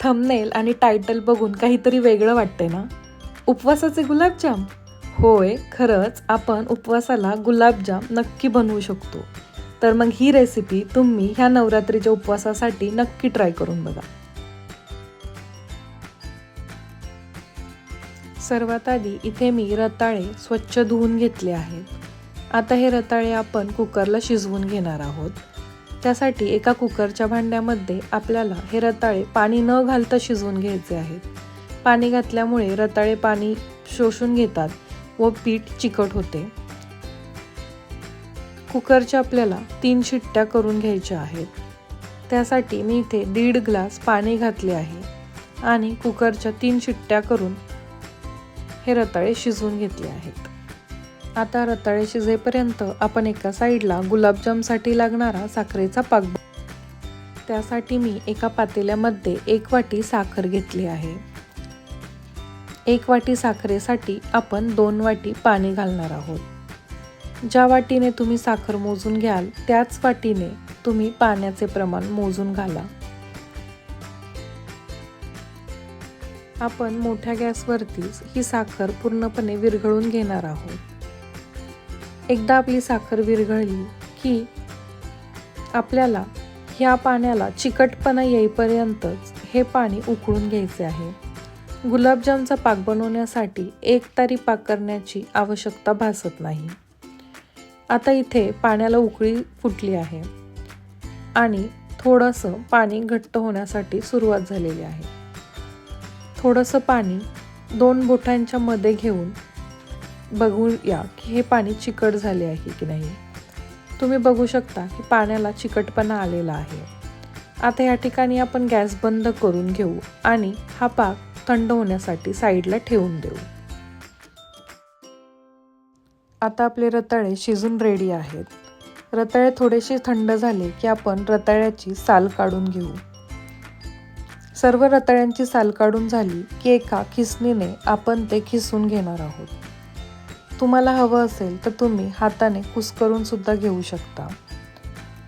Thumbnail आणि title बघून काहीतरी वेगळं वाटते ना? उपवासाचे गुलाबजाम? होय खरंच आपण उपवासाला गुलाबजाम नक्की बनवू शकतो. तर मग ही रेसिपी तुम्ही ह्या नवरात्रीच्या उपवासासाठी नक्की ट्राय करून बघा. सर्वात आधी इथे मी रताळे स्वच्छ धुवून घेतले आहेत. आता हे रताळे आपण कुकरला शिजवून घेणार आहोत. त्यासाठी एका कुकरच्या भांड्यामध्ये आपल्याला हे रताळे पाणी न घालता शिजवून घ्यायचे आहेत. पाणी घातल्यामुळे रताळे पाणी शोषून घेतात व पीठ चिकट होते. कुकरच्या आपल्याला तीन शिट्ट्या करून घ्यायच्या आहेत. त्यासाठी मी इथे दीड ग्लास पाणी घातले आहे आणि कुकरच्या तीन शिट्ट्या करून हे रताळे शिजवून घेतले आहेत. आता रताळे शिजेपर्यंत आपण एका साईडला गुलाबजामसाठी लागणारा साखरेचा पाक त्यासाठी मी एका पातेल्यामध्ये एक वाटी साखर घेतली आहे. एक वाटी साखरेसाठी आपण दोन वाटी पाणी घालणार आहोत. ज्या वाटीने तुम्ही साखर मोजून घ्याल त्याच वाटीने तुम्ही पाण्याचे प्रमाण मोजून घाला. आपण मोठ्या गॅसवरतीच ही साखर पूर्णपणे विरघळून घेणार आहोत. एकदा आपली साखर विरघळली की आपल्याला ह्या पाण्याला चिकटपणा येईपर्यंतच हे पाणी उकळून घ्यायचे आहे. गुलाबजामचा पाक बनवण्यासाठी एक तारी पाक करण्याची आवश्यकता भासत नाही. आता इथे पाण्याला उकळी फुटली आहे आणि थोडंसं पाणी घट्ट होण्यासाठी सुरुवात झालेली आहे. थोडंसं पाणी दोन बोटांच्या मध्ये घेऊन बघूया की हे पाणी चिकट झाले आहे की नाही. तुम्ही बघू शकता की पाण्याला चिकटपणा आलेला आहे. आता या ठिकाणी आपण गॅस बंद करून घेऊ आणि हा पाक थंड होण्यासाठी साईडला ठेवून देऊ. आता आपले रताळे शिजून रेडी आहेत. रताळे थोडेसे थंड झाले की आपण रताळ्याची साल काढून घेऊ. सर्व रताळ्यांची साल काढून झाली की एका खिसणीने आपण ते खिसून घेणार आहोत. तुम्हाला हवं असेल तर तुम्ही हाताने कुस्करून सुद्धा घेऊ शकता.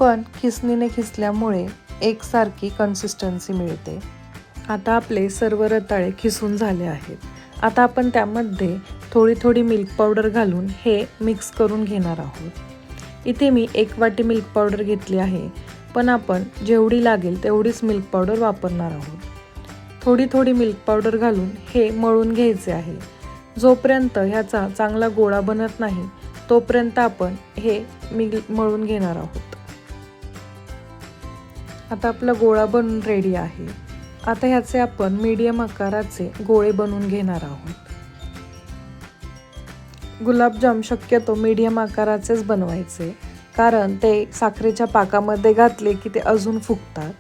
पण खिसणीने खिसल्यामुळे एकसारखी कन्सिस्टन्सी मिळते. आता आपले सर्व रताळे खिसून झाले आहेत. आता आपण त्यामध्ये थोडी थोडी मिल्क पावडर घालून हे मिक्स करून घेणार आहोत. इथे मी एक वाटी मिल्क पावडर घेतली आहे. पण आपण जेवढी लागेल तेवढीच मिल्क पावडर वापरणार आहोत. थोडी थोडी मिल्क पावडर घालून हे मळून घ्यायचे आहे. जोपर्यंत ह्याचा चांगला गोळा बनत नाही तोपर्यंत आपण हे मिल मळून घेणार आहोत. आता आपला गोळा बनून रेडी आहे. आता ह्याचे आपण मीडियम आकाराचे गोळे बनवून घेणार आहोत. गुलाबजाम शक्यतो मीडियम आकाराचेच बनवायचे कारण ते साखरेच्या पाकामध्ये घातले की ते अजून फुगतात.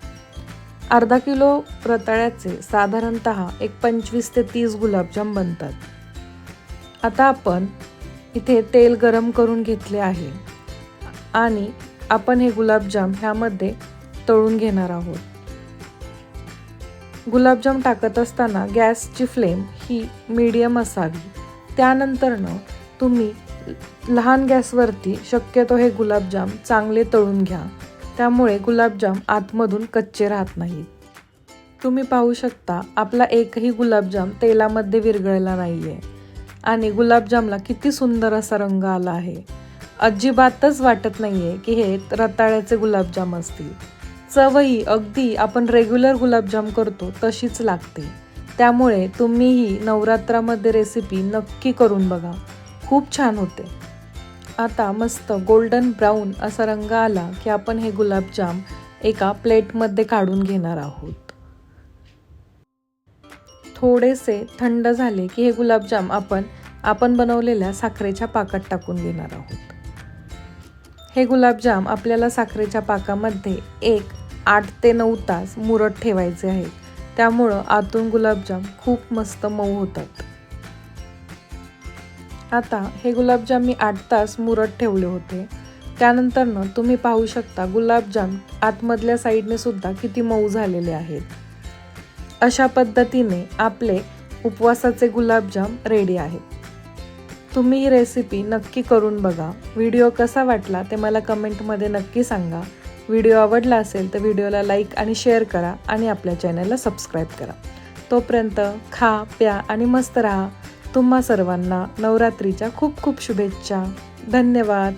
अर्धा किलो रताळ्याचे साधारणत एक पंचवीस ते तीस गुलाबजाम बनतात. आता आपण इथे तेल गरम करून घेतले आहे. आणि आपण हे गुलाबजाम ह्यामध्ये तळून घेणार आहोत. गुलाबजाम टाकत असताना गॅसची फ्लेम ही मीडियम असावी. त्यानंतरनं तुम्ही लहान गॅसवरती शक्यतो हे गुलाबजाम चांगले तळून घ्या. त्यामुळे गुलाबजाम आतमधून कच्चे राहत नाहीत. तुम्ही पाहू शकता आपला एकही गुलाबजाम तेलामध्ये विरघळला नाही आहे आणि गुलाबजामला किती सुंदर असा रंग आला आहे. अजिबातच वाटत नाही आहे की हे रताळ्याचे गुलाबजाम असतील. चवही अगदी आपण रेग्युलर गुलाबजाम करतो तशीच लागते. त्यामुळे तुम्हीही नवरात्रामध्ये रेसिपी नक्की करून बघा. खूप छान होते. आता मस्त गोल्डन ब्राऊन असा रंग आला की आपण हे गुलाबजाम एका प्लेटमध्ये काढून घेणार आहोत. थोडेसे थंड झाले की हे गुलाबजाम आपण आपण बनवलेल्या साखरेच्या पाकात टाकून घेणार आहोत. हे गुलाबजाम आपल्याला साखरेच्या पाकामध्ये एक आठ ते नऊ तास मुरत ठेवायचे आहेत. त्यामुळं आतून गुलाबजाम खूप मस्त मऊ होतात. आता हे गुलाबजाम मी आठ तास मुरत ठेवले होते. त्यानंतरनं तुम्ही पाहू शकता गुलाबजाम आतमधल्या साईडने सुद्धा किती मऊ झालेले आहेत. अशा पद्धतीने आपले उपवासाचे गुलाबजाम रेडी आहेत. तुम्ही ही रेसिपी नक्की करून बघा. व्हिडिओ कसा वाटला ते मला कमेंटमध्ये नक्की सांगा. व्हिडिओ आवडला असेल तर व्हिडिओला लाईक आणि शेअर करा आणि आपल्या चॅनलला सबस्क्राईब करा. तोपर्यंत खा प्या आणि मस्त राहा. तुम्हा सर्वांना नवरात्रीच्या खूप खूप शुभेच्छा. धन्यवाद.